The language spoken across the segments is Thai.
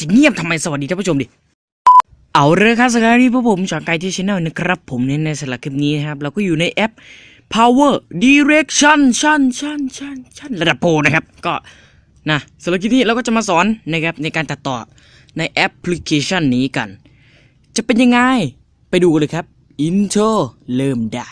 จะเงียบทำไมสวัสดีท่านผู้ชมดิ เอาเลยครับสวัสดีพวกผมจอนไกที่ชแนลนะครับ ผมเนี่ยในสำหรับคลิปนี้นะครับ เราก็อยู่ในแอป Power Direction ชันชันชันชันระดับโปรนะครับ ก็นะสำหรับคลิปนี้เราก็จะมาสอนนะครับในการตัดต่อในแอปพลิเคชันนี้กัน จะเป็นยังไง ไปดูกันเลยครับ อินโทรเริ่มได้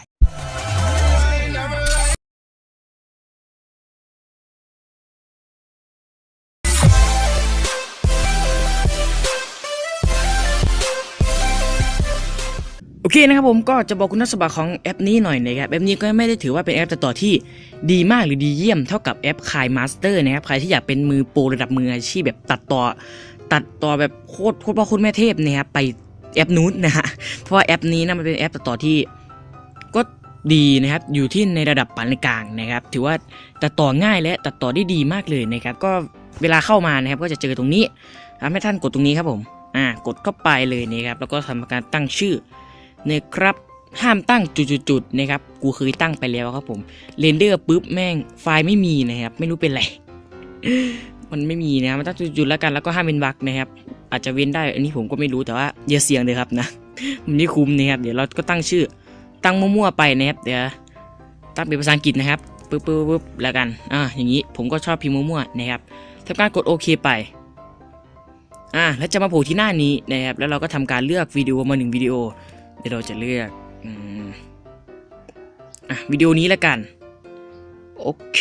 โอเคนะครับผมก็จะบอกคุณสมบัติของแอปนี้หน่อยนะครับแอปนี้ก็ไม่ได้ถือว่าเป็นแอปตัดต่อที่ดีมากหรือดีเยี่ยมเท่ากับแอปคายมาสเตอร์นะครับใครที่อยากเป็นมือโปรระดับมืออาชีพแบบตัดต่อ ตัดต่อแบบโคตรโคตรพ่อโคตรแม่เทพนะครับไปแอปนู้นนะฮะเพราะว่าแอปนี้นะมันเป็นแอปตัดต่อที่ก็ดีนะครับอยู่ที่ในระดับปานกลางนะครับ ถือว่าตัดต่อง่ายและตัดต่อได้ดีมากเลยนะครับ ก็เวลาเข้ามานะครับก็จะเจอตรงนี้ทำให้ท่านกดตรงนี้ครับผมอ่ากดเข้าไปเลยนะครับแล้วก็ทำการตั้งชื่อ นะครับห้ามตั้งจุดๆนะครับ กูเคยตั้งไปแล้วครับผมเรนเดอร์ปุ๊บแม่งไฟล์ไม่มีนะครับ ไม่รู้เป็นไร มันไม่มีนะครับมันตั้งจุดๆแล้วกันแล้วก็ห้ามเป็นบั๊กนะครับ อาจจะเว้นได้ อันนี้ผมก็ไม่รู้แต่ว่าอย่าเสี่ยงเลยครับนะมันไม่คุ้มนะครับ เดี๋ยวเราก็ตั้งชื่อ ตั้งมั่วๆไปนะครับเดี๋ยวตั้งเป็นภาษาอังกฤษนะครับปึ๊บปึ๊บปึ๊บแล้วกันอ่าอย่างนี้ผมก็ชอบพิมพ์มั่วๆนะครับทำการกดโอเคไปอ่าแล้วจะมาโผล่ที่หน้านี้นะครับแล้วเราก็ทำการเลือกวิดีโอมาหนึ่งวิดีโอ เดี๋ยวเราจะเลือกอืมอะวิดีโอนี้แล้วกัน โอเค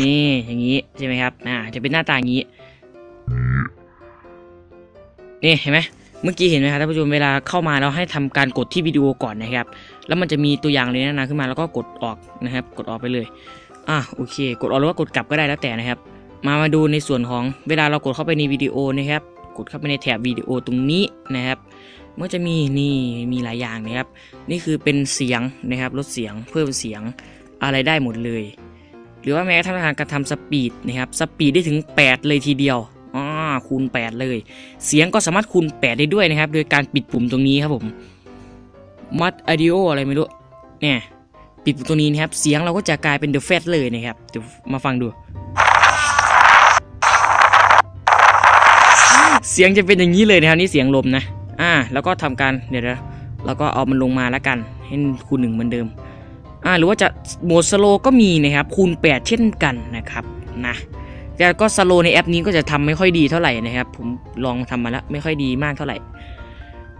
นี่อย่างนี้ใช่ไหมครับ อ่า จะเป็นหน้าตาอย่างนี้ นี่เห็นไหมเมื่อกี้เห็นไหมครับท่านผู้ชมเวลาเข้ามาเราให้ทำการกดที่วิดีโอก่อนนะครับ แล้วมันจะมีตัวอย่างเลยนะนะขึ้นมาแล้วก็กดออกนะครับ กดออกไปเลย อะโอเค กดออกหรือว่ากดกลับก็ได้แล้วแต่นะครับ มามาดูในส่วนของเวลาเรากดเข้าไปในวิดีโอนะครับ กดเข้าไปในแถบวิดีโอตรงนี้นะครับ มันจะมีนี่มีหลายอย่างนะครับ นี่คือเป็นเสียงนะครับลดเสียงเพิ่มเสียงอะไรได้หมดเลย หรือว่าแม้กระทั่งการทำสปีดนะครับสปีดได้ถึง 8 เลยทีเดียวอ่าคูณ 8 เลย เสียงก็สามารถคูณ 8 ได้ด้วยนะครับ โดยการปิดปุ่มตรงนี้ครับผมมัดอ d ดิโออะไรไม่รู้เนี่ยปิดปุ่มตรงนี้นะครับ เสียงเราก็จะกลายเป็นเดอะแฟตเลยนะครับเดี๋ยวมาฟังดู เสียงจะเป็นอย่างนี้เลยนะครับนี่เสียงลมนะ อ่า แล้วก็ทำการเดี๋ยวนะแล้วก็เอามันลงมาแล้วกัน ให้คูณหนึ่งเหมือนเดิม อ่า หรือว่าจะโหมดสโลก็มีนะครับ คูณ 8 เช่นกันนะครับนะแต่ก็สโลในแอปนี้ก็จะทำไม่ค่อยดีเท่าไหร่นะครับ ผมลองทำมาแล้วไม่ค่อยดีมากเท่าไหร่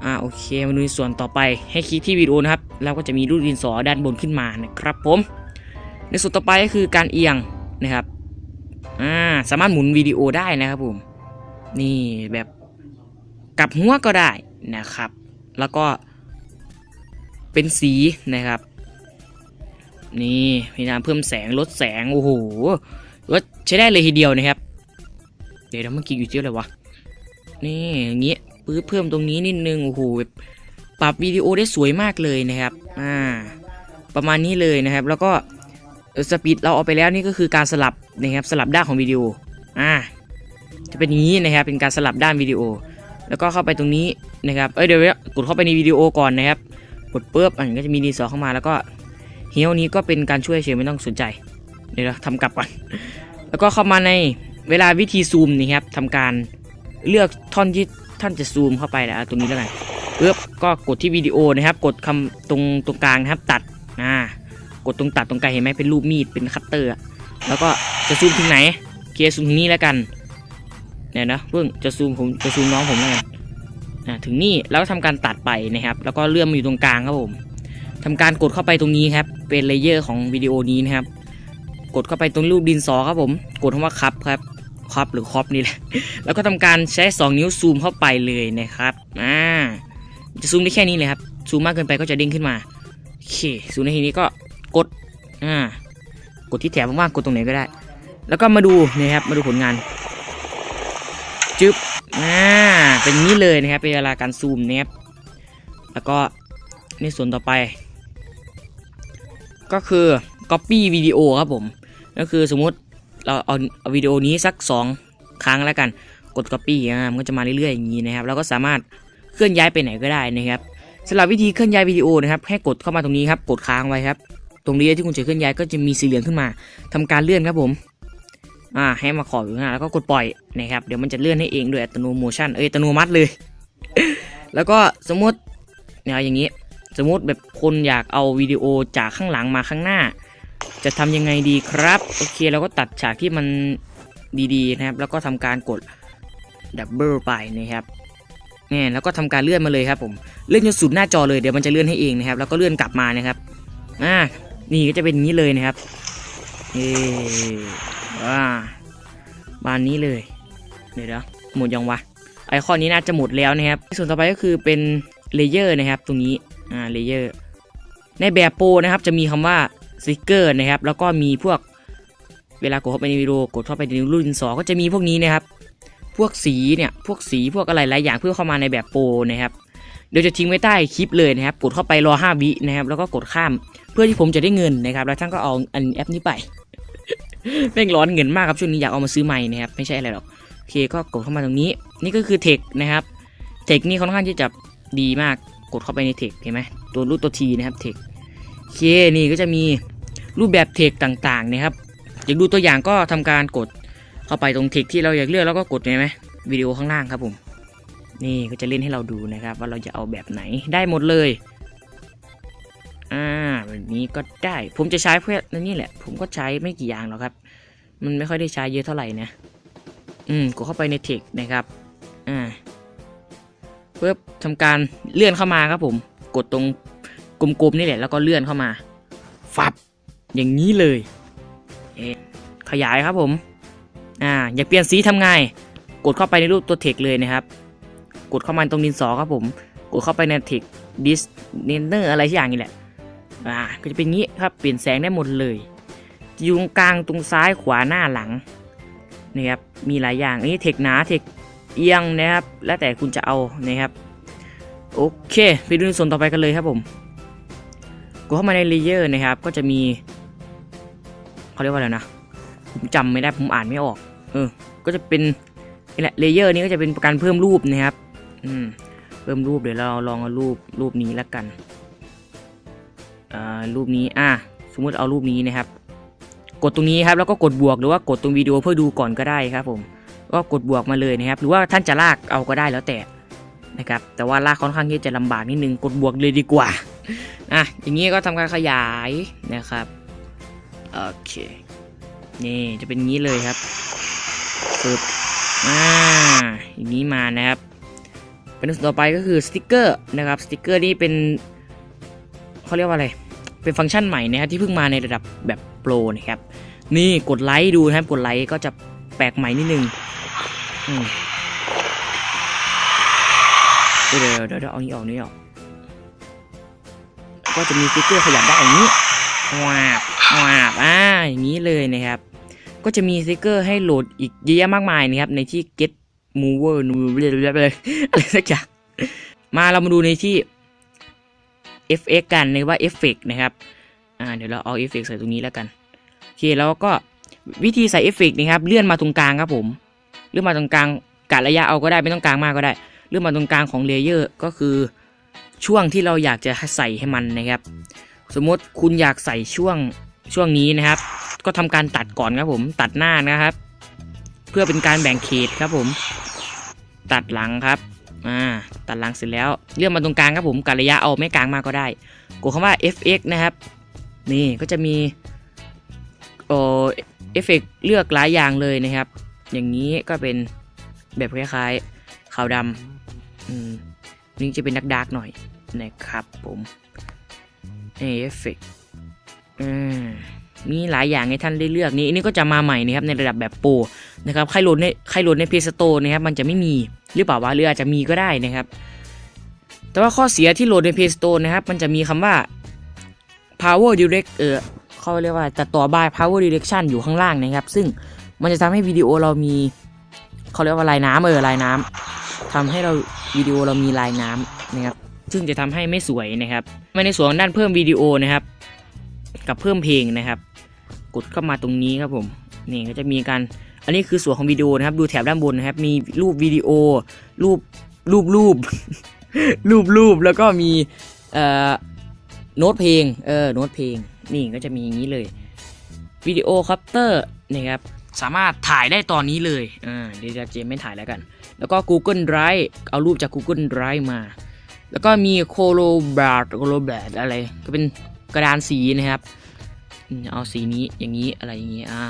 อ่า โอเค มาดูส่วนต่อไป ให้คลิกที่วิดีโอนะครับ แล้วก็จะมีรูปดินสอด้านบนขึ้นมานะครับผม ในส่วนต่อไปก็คือการเอียงนะครับ อ่า สามารถหมุนวิดีโอได้นะครับผม นี่แบบ กับหัวก็ได้นะครับ แล้วก็เป็นสีนะครับ นี่พยายามเพิ่มแสงลดแสงโอ้โหว่าใช้ได้เลยทีเดียวนะครับ เดี๋ยวเมื่อกี้อยู่ที่อะไรวะนี่อย่างเงี้ยปื้เพิ่มตรงนี้นิดนึงโอ้โหปรับวิดีโอได้สวยมากเลยนะครับอ่าประมาณนี้เลยนะครับ แล้วก็สปีดเราเอาไปแล้วนี่ก็คือการสลับนะครับสลับด้านของวิดีโออ่าจะเป็นอย่างนี้นะครับเป็นการสลับด้านวิดีโอ แล้วก็เข้าไปตรงนี้นะครับ เอ้ยเดี๋ยวกดเข้าไปในวิดีโอก่อนนะครับ กดปุ๊บอันก็จะมีดีสอเข้ามาแล้วก็เฮียวนี้ก็เป็นการช่วยเฉยไม่ต้องสนใจ เดี๋ยวเราทำกลับก่อน แล้วก็เข้ามาในเวลาวิธีซูมนี่ครับทำการเลือกท่อนที่ท่านจะซูมเข้าไปแล้วตรงนี้แล้วกันปุ๊บก็กดที่วิดีโอนะครับ กดคำตรงตรงกลางนะครับตัดอ่ากดตรงตัดตรงกลางเห็นไหมเป็นรูปมีดเป็นคัตเตอร์แล้วก็จะซูมถึงไหนเคยซูมถึงนี้แล้วกัน เนี่ยนะเพิ่งจะซูมผมจะซูมน้องผมแล้วกันอะถึงนี่แล้วก็ทำการตัดไปนะครับ แล้วก็เลื่อนมาอยู่ตรงกลางครับผมทำการกดเข้าไปตรงนี้ครับ เป็นเลเยอร์ของวิดีโอนี้นะครับ กดเข้าไปตรงรูปดินสอครับผม กดคำว่าครับครับครับหรือครอบนี่แหละแล้วก็ทำการใช้ 2 นิ้วซูมเข้าไปเลยนะครับอ่าจะซูมได้แค่นี้เลยครับซูมมากเกินไปก็จะเด้งขึ้นมาโอเคซูมในทีนี้ก็กดอ่ากดที่แถบว่างๆกดตรงไหนก็ได้ แล้วก็มาดูนะครับมาดูผลงาน จึ๊บอ่าเป็นนี้เลยนะครับเป็นเวลาการซูมนะครับแล้วก็ในส่วนต่อไป ก็คือ Copy วิดีโอครับผม ก็คือสมมุติเราเอาเอาวิดีโอนี้สัก 2 ครั้งแล้วกันกด Copy อ่ามันก็จะมาเรื่อยๆอย่างนี้นะครับเราก็สามารถเคลื่อนย้ายไปไหนก็ได้นะครับสำหรับวิธีเคลื่อนย้ายวิดีโอนะครับให้กดเข้ามาตรงนี้ครับกดค้างไว้ครับ ตรงนี้ที่คุณจะเคลื่อนย้ายก็จะมีสีเหลืองขึ้นมาทำการเลื่อนครับผม อ่าให้มาขอบอยู่ข้างหน้าแล้วก็กดปล่อยนะครับเดี๋ยวมันจะเลื่อนให้เองโดยอัตโนโมชันเอ้ยอัตโนมัติเลย แล้วก็สมมติเนี่ยอย่างนี้ สมมติแบบคนอยากเอาวิดีโอจากข้างหลังมาข้างหน้า จะทำยังไงดีครับโอเคเราก็ตัดฉากที่มันดีๆนะครับ แล้วก็ทำการกดดับเบิลไปนะครับนี่แล้วก็ทำการเลื่อนมาเลยครับผมเลื่อนจนสุดหน้าจอเลยเดี๋ยวมันจะเลื่อนให้เองนะครับ แล้วก็เลื่อนกลับมานะครับอ่านี่ก็จะเป็นอย่างนี้เลยนะครับเอ อ่าบานนี้เลยเดี๋ยวหมดยังวะ ไอคอนนี้น่าจะหมดแล้วนะครับ ส่วนต่อไปก็คือเป็นเลเยอร์นะครับ ตรงนี้ อ่า เลเยอร์ ในแบบโปรนะครับ จะมีคำว่าสติกเกอร์นะครับ แล้วก็มีพวก เวลากดเข้าไปในวิดีโอกดเข้าไปในรุ่นสอก็จะมีพวกนี้นะครับ พวกสีเนี่ย พวกสี พวกอะไรหลายอย่างเพื่อเข้ามาในแบบโปรนะครับเดี๋ยวจะทิ้งไว้ใต้คลิปเลยนะครับ กดเข้าไปรอ 5 วินะครับ แล้วก็กดข้าม เพื่อที่ผมจะได้เงินนะครับ แล้วท่านก็เอาอันแอปนี้ไป แม่งร้อนเงินมากครับช่วงนี้อยากเอามาซื้อใหม่นะครับไม่ใช่อะไรหรอกโอเคก็กดเข้ามาตรงนี้ นี่ก็คือเทคนะครับเทคนี่ค่อนข้างที่จะดีมากกดเข้าไปในเทคเห็นไหมตัวรูปตัวทีนะครับเทคโอเคนี่ก็จะมีรูปแบบเทคต่างๆนะครับอยากดูตัวอย่างก็ทำการกดเข้าไปตรงเทคที่เราอยากเลือกแล้วก็กดเห็นไหมวิดีโอข้างล่างครับผมนี่ก็จะเล่นให้เราดูนะครับ ว่าเราจะเอาแบบไหนได้หมดเลย อ่าแบบนี้ก็ได้ ผมจะใช้เพื่อนี่แหละ ผมก็ใช้ไม่กี่อย่างหรอกครับ มันไม่ค่อยได้ใช้เยอะเท่าไหร่นะ อืมกดเข้าไปในเทคนะครับ อ่าเพื่อทำการเลื่อนเข้ามาครับผม กดตรงกลมๆนี่แหละ แล้วก็เลื่อนเข้ามา ฟับ อย่างนี้เลยเอขยายครับผม อ่า อยากเปลี่ยนสีทำไง กดเข้าไปในรูปตัวเทคเลยนะครับ กดเข้ามาตรงดินสอครับผม กดเข้าไปในเทคดิสเนเนอร์อะไรสักอย่างนี่แหละ อ่าก็จะเป็นงี้ครับเปลี่ยนแสงได้หมดเลยอยู่ตรงกลางตรงซ้ายขวาหน้าหลังนะครับมีหลายอย่างนี้เทคหนาเทคเอียงนะครับ แล้วแต่คุณจะเอานะครับโอเคไปดูส่วนต่อไปกันเลยครับผมกดเข้ามาในเลเยอร์นะครับ ก็จะมีเขาเรียกว่าอะไรนะผมจำไม่ได้ผมอ่านไม่ออก เออ ก็จะเป็นนี่แหละเลเยอร์นี้ก็จะเป็นการเพิ่มรูปนะครับ อืมเพิ่มรูปเดี๋ยวเราลองเอารูปรูปนี้แล้วกัน รูปนี้อะสมมติเอารูปนี้นะครับ กดตรงนี้ครับแล้วก็กดบวกหรือว่ากดตรงวิดีโอเพื่อดูก่อนก็ได้ครับผมก็กดบวกมาเลยนะครับ หรือว่าท่านจะลากเอาก็ได้แล้วแต่นะครับ แต่ว่าลากค่อนข้างที่จะลำบากนิดนึงกดบวกเลยดีกว่าอะอย่างนี้ก็ทำการขยายนะครับโอเคนี่จะเป็นงี้เลยครับปึ๊บอ่าอย่างนี้มานะครับ เป็นส่วนต่อไปก็คือสติกเกอร์นะครับสติกเกอร์นี่เป็นเขาเรียกว่าอะไร เป็นฟังก์ชันใหม่นะครับที่เพิ่งมาในระดับแบบโปรนะครับนี่กดไลค์ดูนะครับกดไลค์ก็จะแปลกใหม่นิดนึงเดี๋ยวเดี๋ยวเดี๋ยวเอานี้ออกนี้ออกก็จะมีสติกเกอร์ขยับได้อย่างนี้วาบวาบอ่าอย่างนี้เลยนะครับ ก็จะมีสติกเกอร์ให้โหลดอีกเยอะแยะมากมายนะครับ ในที่ get mover นูเลยอะไรสักอย่างมาเรามาดูในที่ FX กันนว่า Effect นะครับอ่าเดี๋ยวเราเอา Effect ใส่ตรงนี้แล้วกันโอเคแล้วก็วิธีใส่ Effect นะครับเลื่อนมาตรงกลางครับผมเลื่อนมาตรงกลางกะระยะเอาก็ได้ไม่ต้องกลางมากก็ได้ เลื่อนมาตรงกลางของเลเยอร์ก็คือช่วงที่เราอยากจะใส่ให้มันนะครับ สมมติคุณอยากใส่ช่วงช่วงนี้นะครับ ก็ทำการตัดก่อนครับผมตัดหน้านะครับ เพื่อเป็นการแบ่งเขตครับผม ตัดหลังครับ อ่าตัดหลังเสร็จแล้ว เลื่อนมาตรงกลางครับผมกะระยะเอาไม่กลางมากก็ได้ กดคำว่า fx นะครับ นี่ก็จะมีโอเอฟเฟกเลือกหลายอย่างเลยนะครับ อย่างนี้ก็เป็นแบบคล้ายๆขาวดำนี่จะเป็นดักดาร์กหน่อยนะครับผมเอฟเฟกมีหลายอย่างให้ท่านได้เลือกนี่อันนี้ก็จะมาใหม่นะครับในระดับแบบโปรนะครับใครโหลดในใครโหลดในเพย์สโตนะครับมันจะไม่มี หรือเปล่าวะหรืออาจจะมีก็ได้นะครับ แต่ว่าข้อเสียที่โหลดใน Play Store นะครับ มันจะมีคำว่า power direct เออเขาเรียกว่าตัดต่อ by power direction อยู่ข้างล่างนะครับ ซึ่งมันจะทำให้วิดีโอเรามีเขาเรียกว่าลายน้ำเออลายน้ำทำให้เราวิดีโอเรามีลายน้ำนะครับ ซึ่งจะทำให้ไม่สวยนะครับไม่ในส่วนด้านเพิ่มวิดีโอนะครับ กับเพิ่มเพลงนะครับ กดเข้ามาตรงนี้ครับผมนี่ก็จะมีการ อันนี้คือส่วนของวิดีโอนะครับ ดูแถบด้านบนนะครับ มีรูปวิดีโอ รูป รูปรูป รูปรูป แล้วก็มี เอ่อ โน้ตเพลง เออ โน้ตเพลง นี่ก็จะมีอย่างนี้เลย วิดีโอคัพเตอร์นะครับ สามารถถ่ายได้ตอนนี้เลยอ่าเดี๋ยวจะเจมไม่ถ่ายแล้วกัน แล้วก็ Google Drive เอารูปจาก Google Drive มา แล้วก็มี c o l o b r a t c o l o b r a t อะไร ก็เป็นกระดานสีนะครับ เอาสีนี้ อย่างนี้ อะไรอย่างนี้ อ่า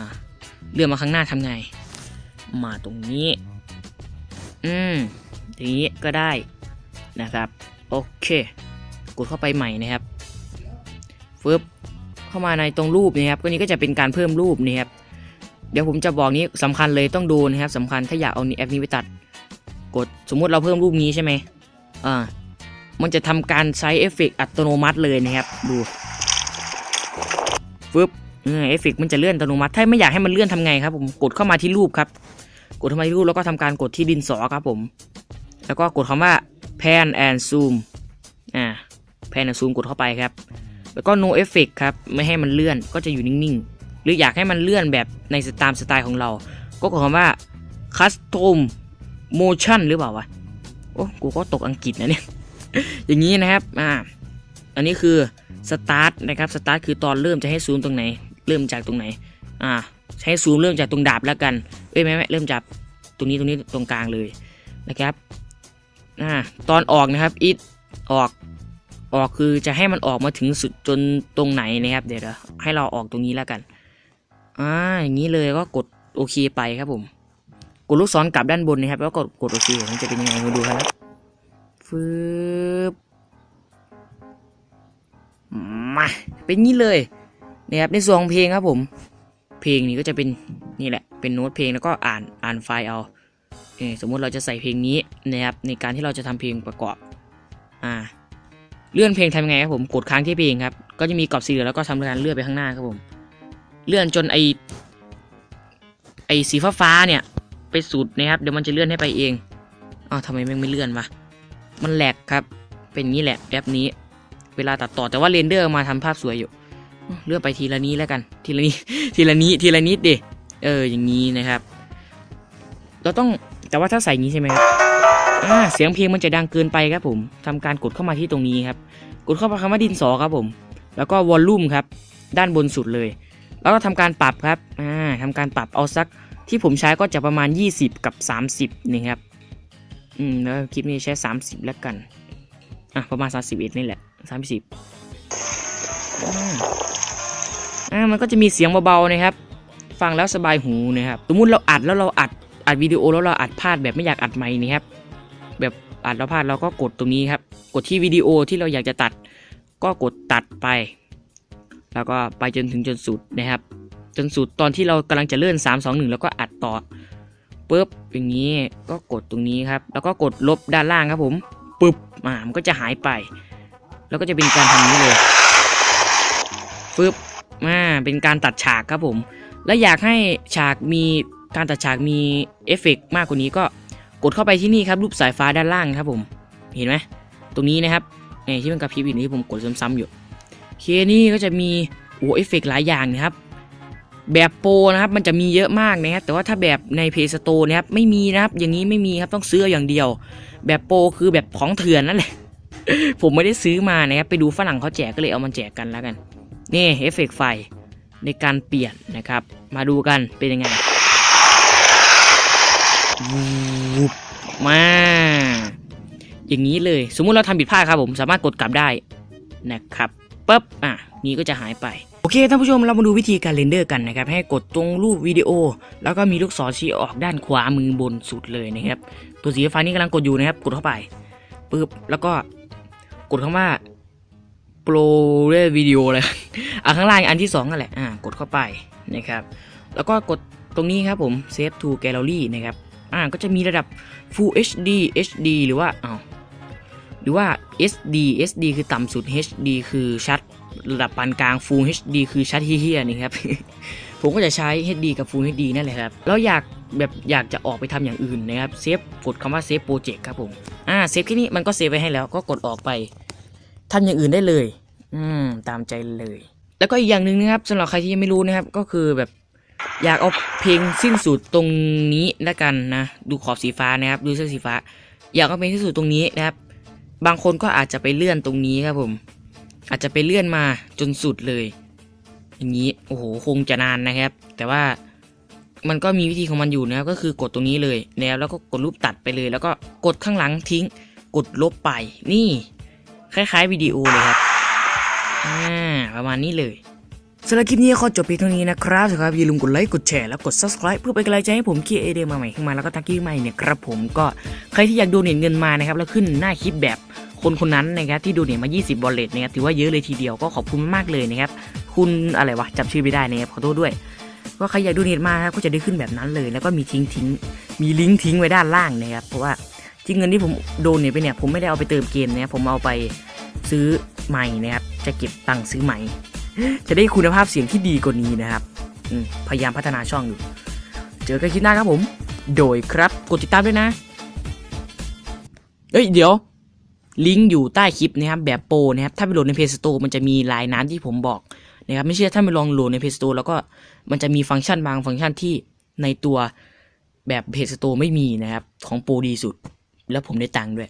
เลื่อนมาข้างหน้าทำไง มาตรงนี้ อืมอย่างนี้ก็ได้นะครับ โอเค กดเข้าไปใหม่นะครับฟึบเข้ามาในตรงรูปนะครับก็นี้ก็จะเป็นการเพิ่มรูปนะครับ เดี๋ยวผมจะบอกนี้สำคัญเลยต้องดูนะครับสำคัญถ้าอยากเอาแอปนี้ไปตัด กดสมมุติเราเพิ่มรูปนี้ใช่ไหมอ่ามันจะทำการใช้เอฟเฟกต์อัตโนมัติเลยนะครับ ดูฟึบ เออฟเฟกมันจะเลื่อนอัตโนมัติถ้าไม่อยากให้มันเลื่อนทำไงครับผมกดเข้ามาที่รูปครับ กดเข้ามาที่รูปแล้วก็ทำการกดที่ดินสอครับผม แล้วก็กดคำว่า pan and zoom อ่า pan and zoom กดเข้าไปครับ แล้วก็ no effect ครับไม่ให้มันเลื่อนก็จะอยู่นิ่งๆ หรืออยากให้มันเลื่อนแบบในสตามสไตล์ของเรา ก็กดคำว่า custom motion หรือเปล่าวะโอ้กูก็ตกอังกฤษนะเนี่ยอย่างนี้นะครับอ่าอันนี้คือ start นะครับ start คือตอนเริ่มจะให้ซูมตรงไหน ริ่มจากตรงไหน อ่าให้ซูมเริ่มจากตรงดาบแล้วกันเอ้ยไม่ไม่เริ่มจากตรงนี้ตรงนี้ตรงกลางเลยนะครับอ่าตอนออกนะครับ it ออกออกคือจะให้มันออกมาถึงสุดจนตรงไหนนะครับ เดี๋ยวให้เราออกตรงนี้แล้วกันอ่าอย่างนี้เลยก็กดโอเคไปครับผม กดลูกศรกลับด้านบนนะครับ แล้วก็กดโอเคมันจะเป็นยังไงมาดูครับฟืบมาเป็นงี้เลย นะครับในส่วนของเพลงครับผม เพลงนี้ก็จะเป็นนี่แหละเป็นโน้ตเพลงแล้วก็อ่านอ่านไฟล์เอาเสมมุติเราจะใส่เพลงนี้นะครับในการที่เราจะทำเพลงประกอบอ่าเลื่อนเพลงทำยังไงครับผมกดค้างที่เพลงครับก็จะมีกรอบสีเหลืองแล้วก็ทำการเลื่อนไปข้างหน้าครับผมเลื่อนจนไอไอสีฟ้าฟ้าเนี่ยไปสุดนะครับเดี๋ยวมันจะเลื่อนให้ไปเองอ้าวทำไมม่งไม่เลื่อนวะมันแหลกครับเป็นงี้แหละแอปนี้ เวลาตัดต่อแต่ว่าเรนเดอร์มาทำภาพสวยอยู่ เลือนไปทีละนี้แล้วกัน ทีละนี้ทีละนี้ทีละนิดดิเอออย่างนี้นะครับ เราต้องแต่ว่าถ้าใส่นี้ใช่ไหมครับอ่าเสียงเพลงมันจะดังเกินไปครับผมทำการกดเข้ามาที่ตรงนี้ครับ กดเข้าไปคำว่าดินสอครับผม แล้วก็วอลลุ่มครับ ด้านบนสุดเลย แล้วก็ทำการปรับครับอ่าทำการปรับเอาสักที่ผมใช้ก็จะประมาณ 20 กับ 30นี่ครับอืมแล้วคลิปนี้ใช้ 30 แล้วกันอะประมาณ 31 นี่แหละ 30 อ่ามันก็จะมีเสียงเบาๆนะครับ ฟังแล้วสบายหูนะครับสมมุติเราอัดแล้วเราอัดอัดวิดีโอแล้วเราอัดพลาดแบบไม่อยากอัดใหม่นี่ครับแบบอัดแล้วพลาดเราก็กดตรงนี้ครับ กดที่วิดีโอที่เราอยากจะตัด ก็กดตัดไป แล้วก็ไปจนถึงจนสุดนะครับ จนสุดตอนที่เรากำลังจะเลื่อน 3 2 1 แล้วก็อัดต่อปุ๊บอย่างนี้ก็กดตรงนี้ครับ แล้วก็กดลบด้านล่างครับผมปุ๊บอ่ามันก็จะหายไป แล้วก็จะเป็นการทำนี้เลย ปุ๊บอ่าเป็นการตัดฉากครับผม และอยากให้ฉากมีการตัดฉากมีเอฟเฟกต์มากกว่านี้ก็กดเข้าไปที่นี่ครับรูปสายฟ้าด้านล่างครับผม เห็นไหมตรงนี้นะครับไอ้ที่มันกระพริบอยู่นี่ผมกดซ้ำๆอยู่เคนี่ก็จะมีโอ้เอฟเฟกต์หลายอย่างนะครับ แบบโปรนะครับมันจะมีเยอะมากนะครับแต่ว่าถ้าแบบใน Play Store นะครับไม่มีนะครับอย่างนี้ไม่มีครับต้องซื้ออย่างเดียว แบบโปรคือแบบของเถื่อนนั่นแหละผมไม่ได้ซื้อมานะครับไปดูฝรั่งเขาแจกก็เลยเอามาแจกกันแล้วกัน นี่เอฟเฟกต์ไฟในการเปลี่ยนนะครับ มาดูกันเป็นยังไงมาอย่างนี้เลย สมมุติเราทำผิดพลาดครับผมสามารถกดกลับได้นะครับปุ๊บอะนี่ก็จะหายไปโอเคท่านผู้ชมเรามาดูวิธีการเรนเดอร์กันนะครับ ให้กดตรงรูปวิดีโอ แล้วก็มีลูกศรชี้ออกด้านขวามือบนสุดเลยนะครับ ตัวสีฟ้านี่กำลังกดอยู่นะครับ กดเข้าไปปึ๊บแล้วก็กดคำว่า โปรเรวิดีโอเลยอะข้างล่างอันที่สองนั่นแหละ อ่ากดเข้าไปนะครับ แล้วก็กดตรงนี้ครับผม Save to Gallery นะครับ อ่า ก็จะมีระดับ Full HD HD หรือว่าอ้าวหรือว่า SD SD คือต่ำสุด HD คือชัดระดับปานกลาง Full HD คือชัดเฮี้ยๆนี่ครับ ผมก็จะใช้ HD กับ Full HD นั่นแหละครับ แล้วอยากแบบอยากจะออกไปทำอย่างอื่นนะครับ เซฟกดคำว่า Save Project ครับผม อ่า เซฟแค่นี้มันก็เซฟไว้ให้แล้วก็กดออกไป ทำอย่างอื่นได้เลย อืม ตามใจเลย แล้วก็อีกอย่างหนึ่งนะครับสำหรับใครที่ยังไม่รู้นะครับ ก็คือแบบอยากเอาเพลงสิ้นสุดตรงนี้แล้วกันนะ ดูขอบสีฟ้านะครับ ดูเสื้อสีฟ้า อยากเอาเพลงสิ้นสุดตรงนี้นะครับ บางคนก็อาจจะไปเลื่อนตรงนี้ครับผม อาจจะไปเลื่อนมาจนสุดเลย อย่างนี้ โอ้โห คงจะนานนะครับ แต่ว่ามันก็มีวิธีของมันอยู่นะครับ ก็คือกดตรงนี้เลยนะครับแล้วก็กดรูปตัดไปเลย แล้วก็กดข้างหลังทิ้ง กดลบไป นี่ คล้ายๆวิดีโอเลยครับ อ่า ประมาณนี้เลยสำหรับคลิปนี้ขอจบเพียงเท่านี้นะครับสำหรับอย่าลืมกดไลค์กดแชร์แล้วกด subscribe เพื่อเป็นกำลังใจให้ผมคิดไอเดมาใหม่ขึ้นมาแล้วก็ทักกี้ใหม่เนี่ยครับผมก็ใครที่อยากดูเน็ตเงินมานะครับแล้วขึ้นหน้าคลิปแบบคนคนนั้นนะครับที่ดูเน็ตมา 20 บอลเลตนะครับถือว่าเยอะเลยทีเดียวก็ขอบคุณมากเลยนะครับคุณอะไรวะจำชื่อไม่ได้นะครับขอโทษด้วยก็ใครอยากดูเน็ตมาครับก็จะได้ขึ้นแบบนั้นเลย แล้วก็มีทิ้งทิ้งมีลิงก์ทิ้งไว้ด้านล่างนะครับเพราะว่า ที่เงินที่ผมโดนเนี่ยไปเนี่ยผมไม่ได้เอาไปเติมเกมนะผมเอาไปซื้อใหม่นะครับ จะเก็บตังค์ซื้อใหม่ จะได้คุณภาพเสียงที่ดีกว่านี้นะครับพยายามพัฒนาช่องอยู่ เจอกันคลิปหน้าครับผม โดยครับกดติดตามด้วยนะ เอ้ยเดี๋ยว ลิงก์อยู่ใต้คลิปนะครับแบบโปรนะครับถ้าไปโหลดใน Play Store มันจะมีลายน้ำที่ผมบอกนะครับไม่เชื่อถ้าไปลองโหลดใน Play Store แล้วก็มันจะมีฟังก์ชันบางฟังก์ชันที่ในตัวแบบ Play Store ไม่มีนะครับ ของโปรดีสุด แล้วผมได้ตังค์ด้วย